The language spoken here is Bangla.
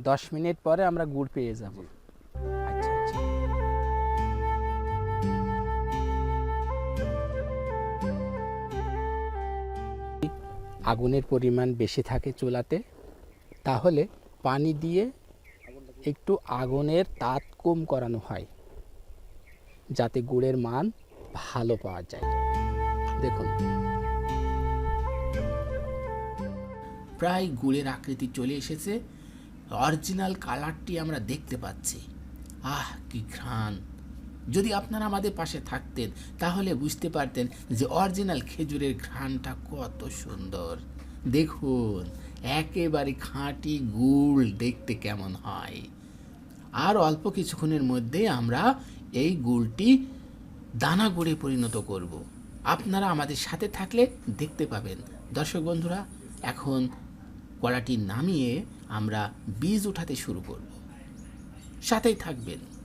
দশ মিনিট পরে আমরা গুড় পেয়ে যাব। আচ্ছা আচ্ছা। আগুনের পরিমাণ বেশি থাকে চুলাতে তাহলে পানি দিয়ে একটু আগুনের তাপ কম করানো হয় যাতে গুড়ের মান ভালো পাওয়া যায়। দেখুন। প্রায় গুড়ের আকৃতি চলে এসেছে। অরিজিনাল কালারটি আমরা দেখতে পাচ্ছি। আহ, কি ঘ্রাণ। যদি আপনারা আমাদের পাশে থাকতেন, তাহলে বুঝতে পারতেন যে অরিজিনাল খেজুরের ঘ্রাণটা কত সুন্দর। দেখুন, একেবারে খাঁটি গুড় দেখতে কেমন হয়। আর অল্প কিছুক্ষণের মধ্যে আমরা এই গুড়টি দানা গুড়ে পরিণত করব। আপনারা আমাদের সাথে থাকলে দেখতে পাবেন। দর্শক বন্ধুরা, এখন কড়াটি নামিয়ে আমরা বীজ উঠাতে শুরু করব। সাথেই থাকবেন।